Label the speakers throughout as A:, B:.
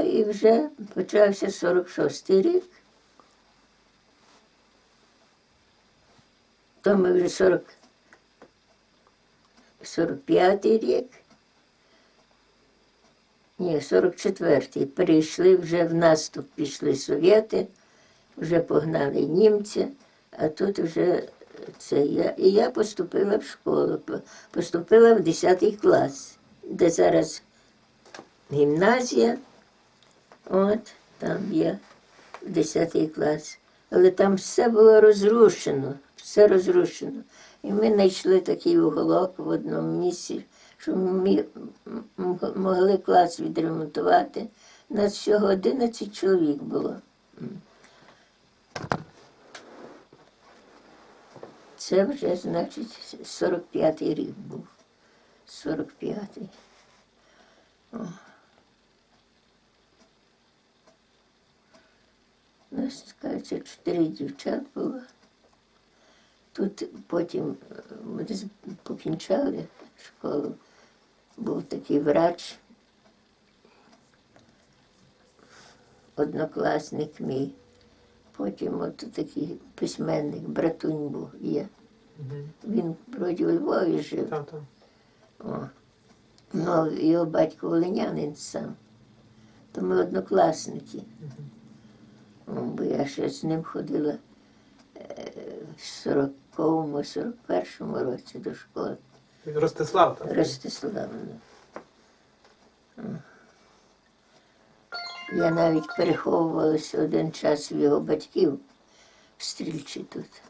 A: І вже почався 46-й рік. То ми вже 40, 45-й рік. Ні, 44-й. Перейшли вже в наступ, пішли совєти, вже погнали німці, а тут вже це я. І я поступила в школу, поступила в 10 клас, де зараз гімназія. От там є 10 клас. Але там все було розрушено, все розрушено. І ми знайшли такий уголок в одному місці, що ми могли клас відремонтувати. Нас всього 11 чоловік було. Це вже, значить, 45-й рік був. 45-й. У нас, кажеться, чотири дівчат було. Тут потім е, ми покінчали школу. Був такий врач, однокласник мій. Потім от такий письменник, братунь був є. Він вроді у Львові жив. О. Ну, його батько волинянин сам. То ми однокласники. О, бо я ще з ним ходила е, в 40-му, 41-му році до школи.
B: Ростислав, так?
A: Ростиславна. Я навіть переховувалася один час в його батьків в стрільчі тут.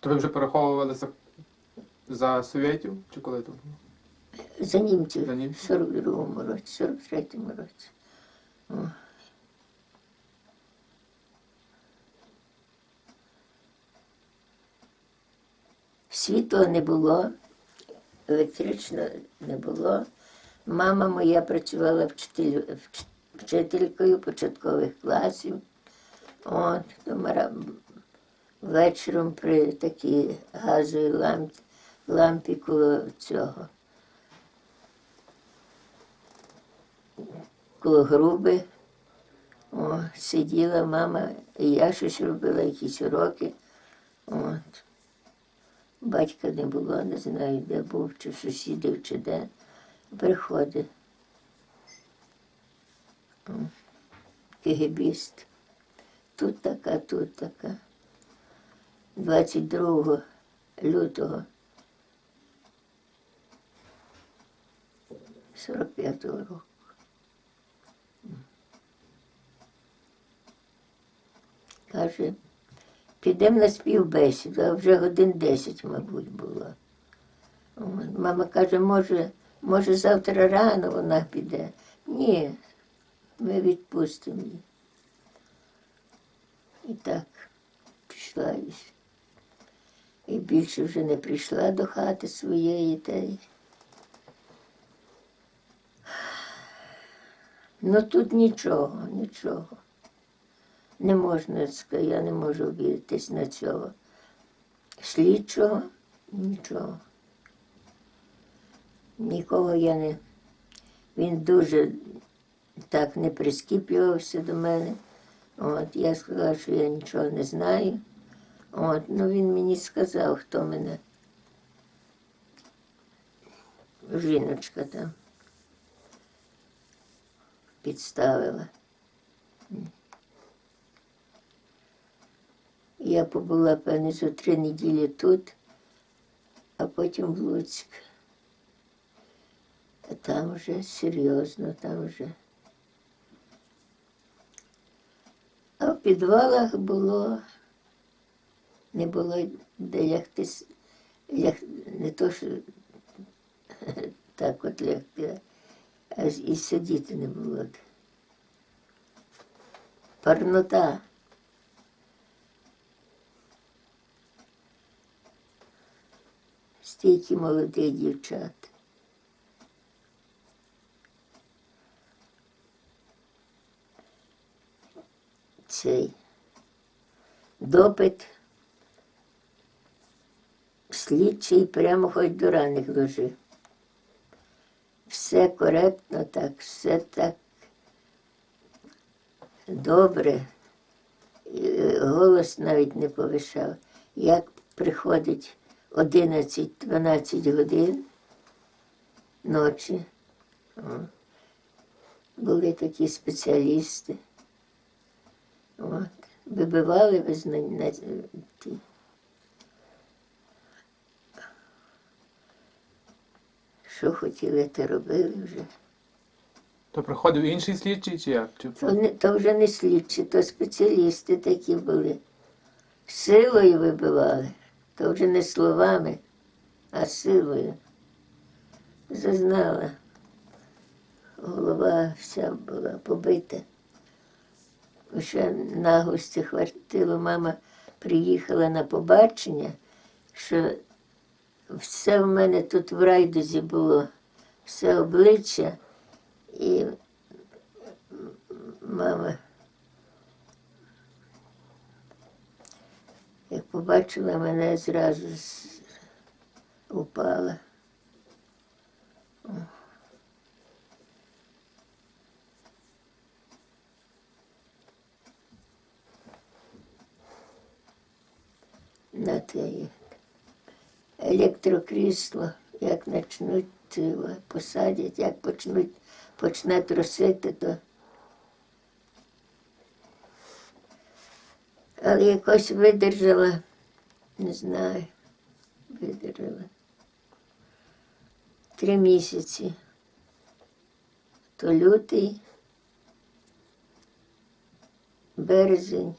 C: То ви вже переховувалися за совєтів чи коли то?
A: За німців
C: За
A: в
C: німців.
A: 42-му році, 43-му році. О. Світла не було, електрично не було. Мама моя працювала вчитель, вчителькою початкових класів. От, вечором при такій газовій лампі, лампі коло цього. коло груби. О, сиділа мама, і я щось робила, якісь уроки. От. Батька не було, не знаю, де був, чи сусідів, чи де. Приходить. О, Кигибіст. Тут така, тут така. 22 лютого 45-го року. Каже, підемо на співбесіду, а вже годин 10, мабуть, було. Мама каже, може, може завтра рано вона піде. Ні, ми відпустимо її. І так пішла і більше вже не прийшла до хати своєї. Та й... Ну тут нічого, нічого. Не можна сказати, я не можу обідатись на цього. Слідчого нічого. Нікого я не. Він дуже так не прискіплювався до мене. От, я сказала, що я нічого не знаю. От, ну він мені сказав, хто мене. Жіночка там підставила. Я побула, певне, за три неділі тут, а потім в Луцьк. А там вже серйозно, там вже. А в підвалах було, не було де лягти, ляг, не то, що так от лягти, а і сидіти не було. Парнота. Стільки молодих дівчат. Цей допит слідчий прямо хоч до раних ложив. Все коректно так, все так добре. Е, Голос навіть не повишав. Як приходить 11-12 годин ночі, були такі спеціалісти. От, вибивали визнання ті. Що хотіли, те робили вже.
C: То приходив інший слідчий чи як? Чи...
A: То, не, то вже не слідчі, то спеціалісти такі були. Силою вибивали, то вже не словами, а силою. Зазнала. Голова вся була побита. Ще наглості хватило, мама приїхала на побачення, що все в мене тут в райдузі було, все обличчя. І мама, як побачила мене, зразу упала. На те електрокрісло, як почнуть посадять, як почнуть, почне трусити, то але якось видержала, не знаю, видержала. Три місяці. То лютий, березень.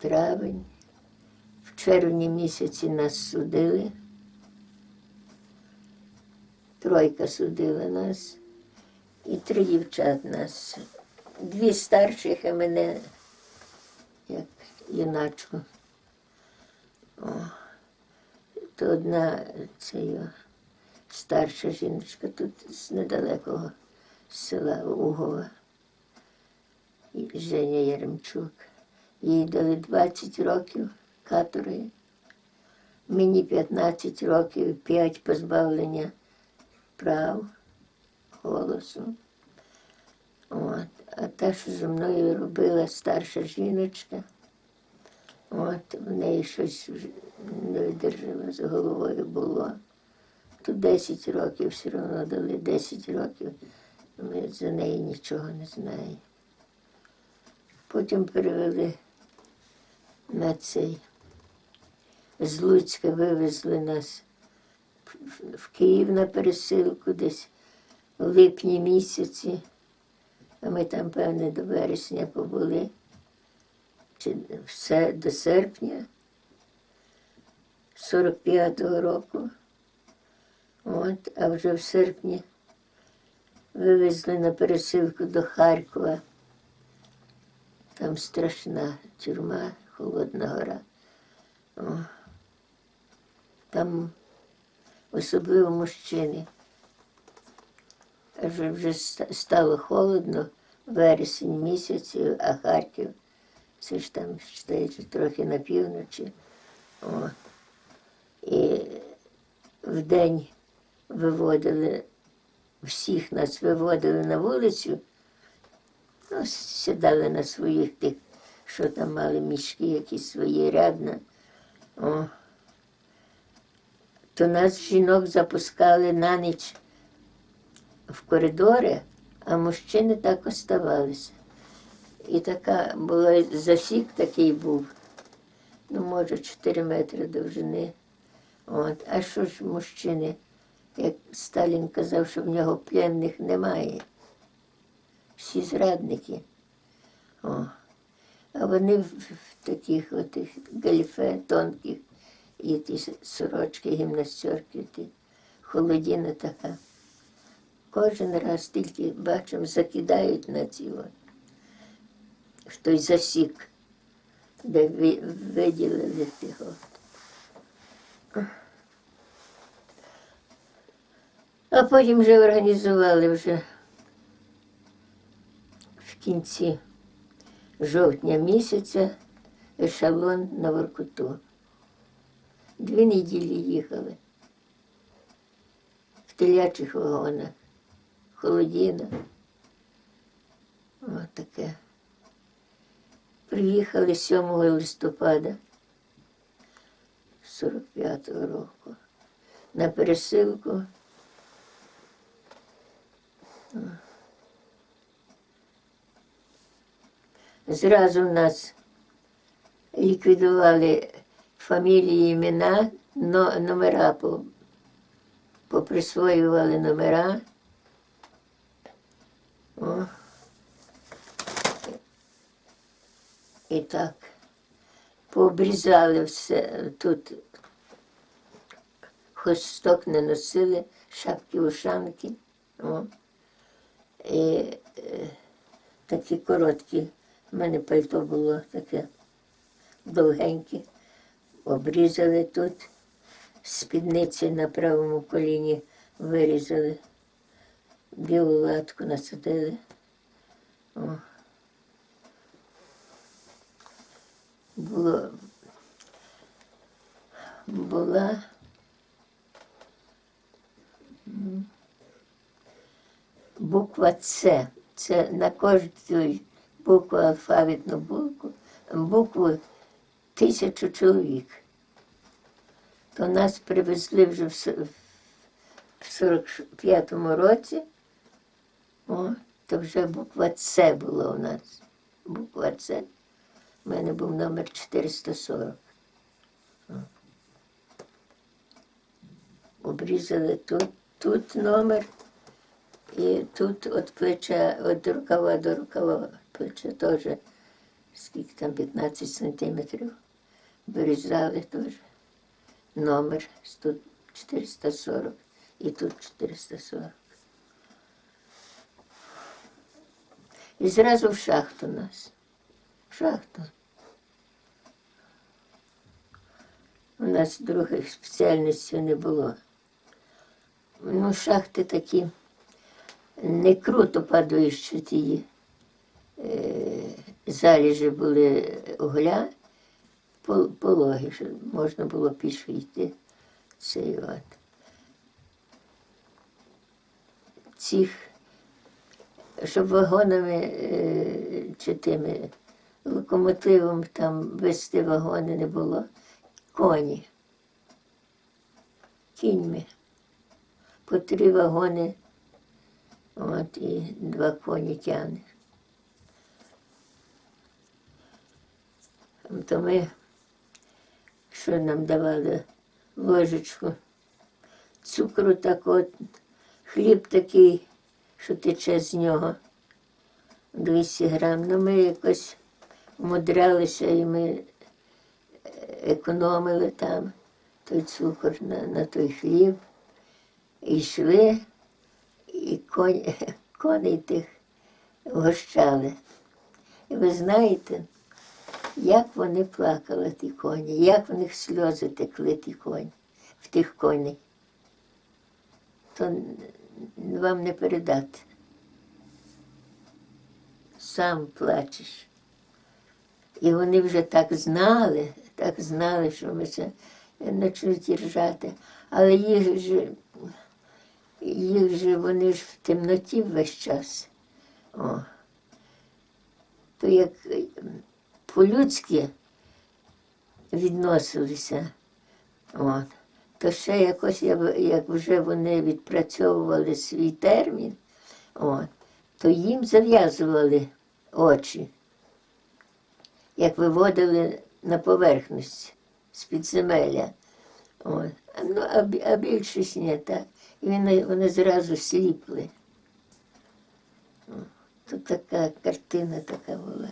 A: Травень. В червні місяці нас судили. Тройка судила нас. І три дівчат нас. Дві старших, а мене як юначку. О, то одна це старша жіночка тут з недалекого села Угова. Женя Яремчук. Їй дали 20 років каторги. Мені 15 років, 5 позбавлення прав, голосу. От. А те, що зі мною робила старша жіночка, от, в неї щось не видержало з головою було. Тут 10 років все одно дали 10 років. Ми за неї нічого не знаємо. Потім перевели на цей. З Луцька вивезли нас в- в Київ на пересилку десь у липні місяці. А ми там, певне, до вересня побули. Чи все до серпня 45-го року. От, а вже в серпні вивезли на пересилку до Харкова. Там страшна тюрма, Холодна гора. О. Там особливо мужчини. Вже, вже стало холодно, вересень місяць, а Харків, це ж там считається трохи на півночі. О. І вдень виводили, всіх нас виводили на вулицю, ну, сідали на своїх тих, що там мали мішки, якісь свої рядна. О. То нас жінок запускали на ніч в коридори, а мужчини так оставалися. І така була засік такий був, ну, може, 4 метри довжини. От. А що ж мужчини, як Сталін казав, що в нього пленних немає. Всі зрадники. О. А вони в, таких отих галіфе тонких, і ті сорочки, гімнастерки, ті холодіна така. Кожен раз тільки бачимо, закидають на ціло. Той засік, де виділили тихо. А потім вже організували вже в кінці жовтня місяця ешелон на Воркуту. Дві неділі їхали в телячих вагонах, холодіна. Ось таке. Приїхали 7 листопада 45-го року на пересилку. Зразу нас ліквідували фамілії, імена, но, номера поприсвоювали номера. О. І так, пообрізали все тут. Хосток не носили, шапки ушанки. О. І е, такі короткі. У мене пальто було таке довгеньке. Обрізали тут, спідниці на правому коліні вирізали, білу латку насадили. О. Було, була буква С. Це на кожну букву алфавітну букву, букву тисячу чоловік. То нас привезли вже в 45-му році. О, то вже буква С була у нас. Буква С. У мене був номер 440. Обрізали тут, тут номер. І тут від плеча, від рукава до рукава плеча теж, скільки там 15 сантиметрів. Вирізали теж номер тут 440 і тут 440. І зразу в шахту нас. В шахту. У нас других спеціальностей не було. Ну, шахти такі не круто падаючи ті е, заліжі були угля, пол- пологи, що можна було пішки йти. Цей от. Цих, щоб вагонами е, чи тими локомотивом там вести вагони не було. Коні. Кіньми. По три вагони От і два коні тягне. То ми, що нам давали ложечку, цукру так от, хліб такий, що тече з нього 200 грам. Ну ми якось умудрялися і ми е, економили там той цукор на, на той хліб. І йшли і конь, коней тих гощали. І ви знаєте, як вони плакали, ті коні, як в них сльози текли ті коні, в тих коней. То вам не передати. Сам плачеш. І вони вже так знали, так знали, що ми це почнуть ржати. Але їх же їх же вони ж в темноті весь час. О. То як по-людськи відносилися, от, то ще якось, як- вже вони відпрацьовували свій термін, от, то їм зав'язували очі, як виводили на поверхність з підземелля. От. Ну, а, більшість не так. І вони, вони зразу сліпли. То така картина така була.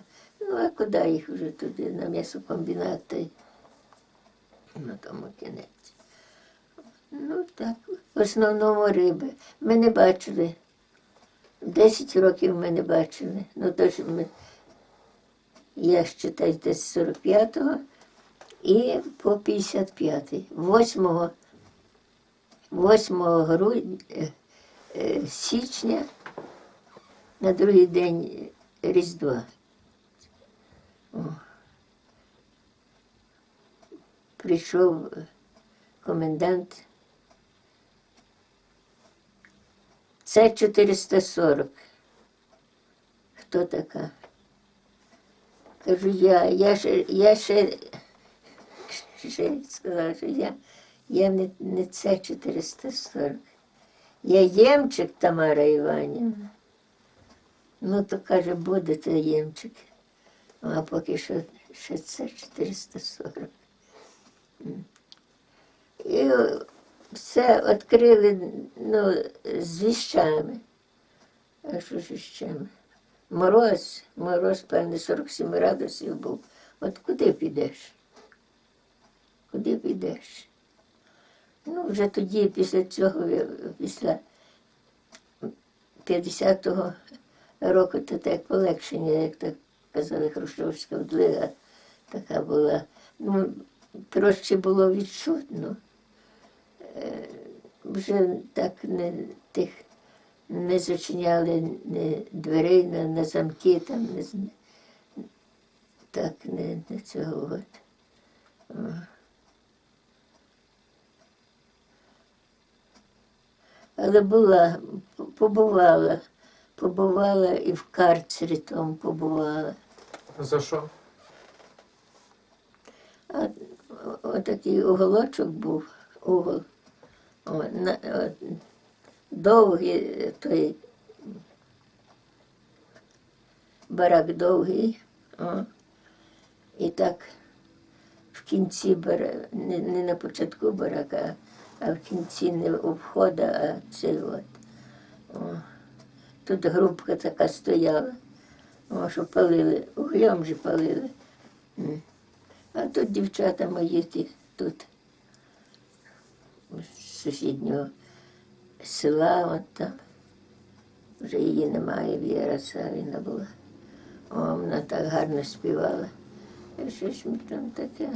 A: Ну, а куди їх вже туди, на м'ясокомбінат на тому кінець. Ну так, в основному риби. Ми не бачили. Десять років ми не бачили. Ну, тож ми, я считаю, десь 45-го і по 55-й. 8 8 грудня, е, січня на другий день Різдва. Прийшов е, комендант. Це 440. Хто така? Кажу, я, я ще, я ще, ще сказала, що я, я не, не це 440. Я Ємчик Тамара Іванівна. Ну, то каже, буде це Ємчик. А поки що ще це 440. І все відкрили ну, з віщами. А що ж віщами? Мороз, мороз, певне, 47 градусів був. От куди підеш? Куди підеш? Ну, вже тоді, після цього, після 50-го року, то так полегшення, як так казали, Хрущовська вдлига така була. Ну, трошки було відчутно. Е, Вже так не тих не зачиняли ні дверей на, на замки, там не так не, не цього от. Але була, побувала, побувала і в карцері тому побувала.
C: За що?
A: А отакий уголочок був, угол. О, на, о, довгий той барак довгий. О. І так в кінці барака, не, не на початку барака, а в кінці не у входа, а цей от. О. Тут грубка така стояла, о, що палили, углем же палили. А тут дівчата мої ті тут з сусіднього села, от там. Вже її немає, Віра Савіна була. О, вона так гарно співала. І що ж ми там таке?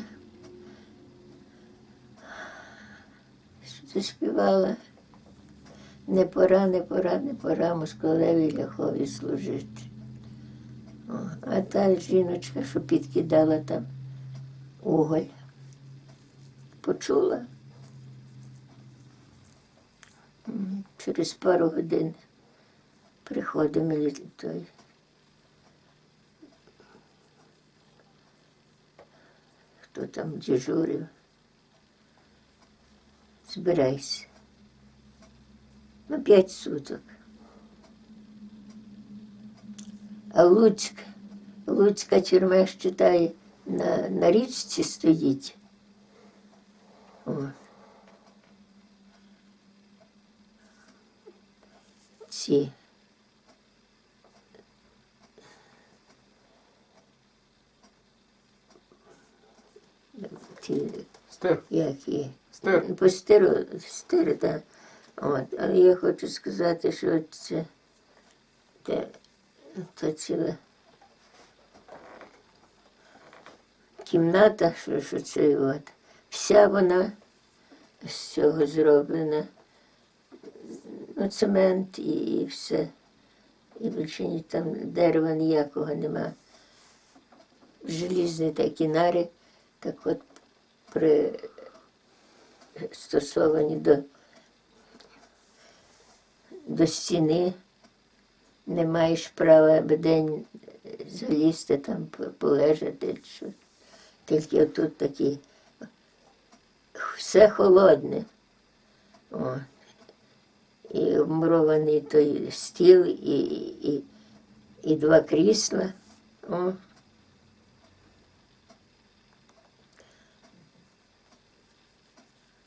A: Заспівала. Не пора, не пора, не пора москалеві ляхові служити. О, а та жіночка, що підкидала там уголь. Почула. Через пару годин приходить мені той. Хто там дежурив? Збирайся. На п'ять суток. А Луцьк, Луцька тюрма ж читає, на, на річці стоїть. О. Ці. Ті,
C: Стир.
A: які.
C: Стир.
A: По стиру, стир, так. От. Але я хочу сказати, що це, це, це ціла кімната, що, що це от. Вся вона з цього зроблена. Ну, цемент і, і все. І більше ні там дерева ніякого нема. Желізні такі нари, так от пристосовані до, до стіни. Не маєш права день залізти там, полежати. Тільки отут такі. Все холодне. О. І обмурований той стіл, і, і, і два крісла. О.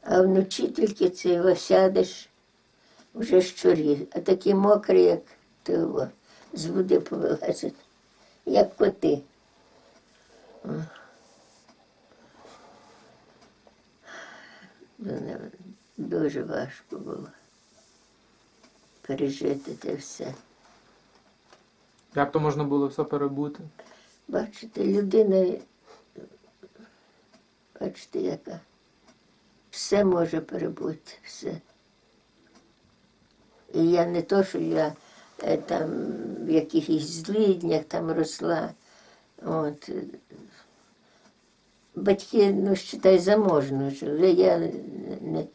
A: А вночі тільки це сядеш вже щурі, а такі мокрі, як того, з води повилазять, як коти. Мене дуже важко було пережити це все.
C: Як то можна було все перебути?
A: Бачите, людина, бачите, яка все може перебути, все. І я не то, що я е, там в якихось злиднях там росла. От. Батьки, ну, считай, заможно жили. Я не,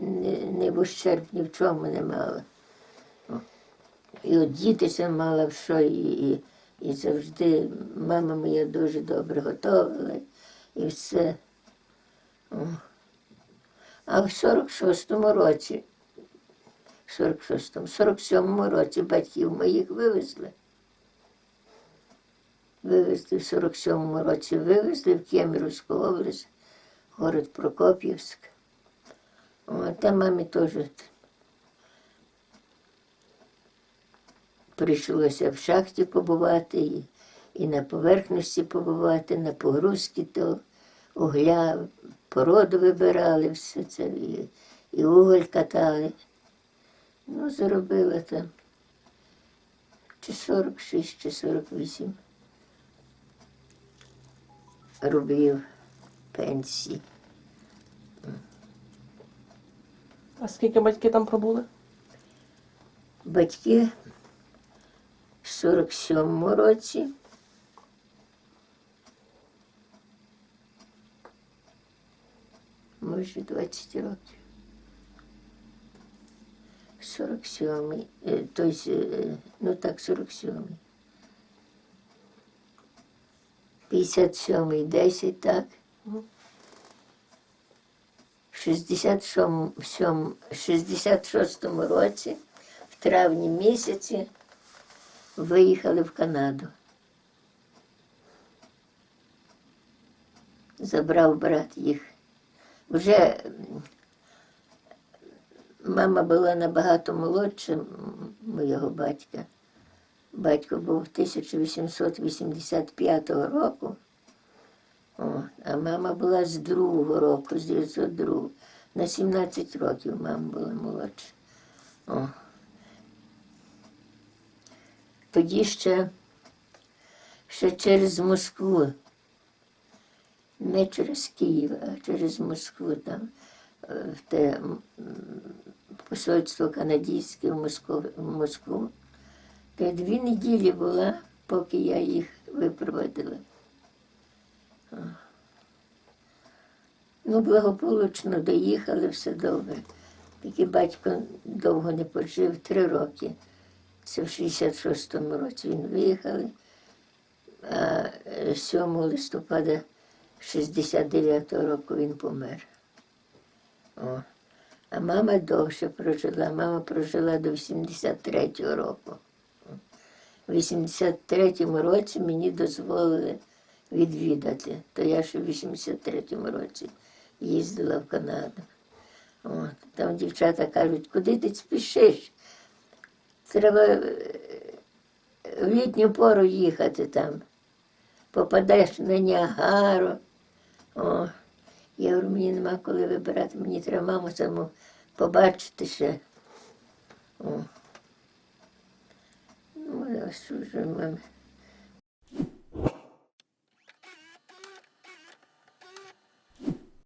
A: не, не в ущерб ні в чому не мала. І от дітися мала в що, і, і, і завжди мама моя дуже добре готувала і все. А в 46-му році, в 46-му, 47-му році батьків моїх вивезли. Вивезли в 47-му році, вивезли в Кемеровську область, город Прокоп'ївськ. О, там мамі теж прийшлося в шахті побувати і, і на поверхності побувати, на погрузці то угля, породу вибирали, все це, і, і уголь катали. Ну, заробила там чи 46, чи 48 рублів пенсії.
B: А скільки батьки там пробули?
A: Батьки в 47-му році. Може, 20 років. 47-й, е, тобто, е, ну так, 47-й. 57-й, 10, так. В 67 всьому- 66-му році, в травні місяці, виїхали в Канаду. Забрав брат їх. Вже мама була набагато молодша моєго батька. Батько був 1885 року, О, а мама була з другого року, з 902. На 17 років мама була молодша. О. Тоді ще, ще через Москву, не через Київ, а через Москву там, е, в те посольство канадське в Москву. Та дві неділі була, поки я їх випроводила. Ну, благополучно доїхали, все добре. Тільки батько довго не пожив, три роки. Це в 66-му році він виїхали, а е, 7 листопада 69-го року він помер. О. А мама довше прожила. Мама прожила до 83-го року. У 83-му році мені дозволили відвідати. То я ще в 83-му році їздила в Канаду. От. Там дівчата кажуть, куди ти спішиш? Треба е, в літню пору їхати там. Попадеш на Ніагару. О, я говорю, мені нема коли вибирати, мені треба маму саму побачити ще. О. Ну, а що ж мами.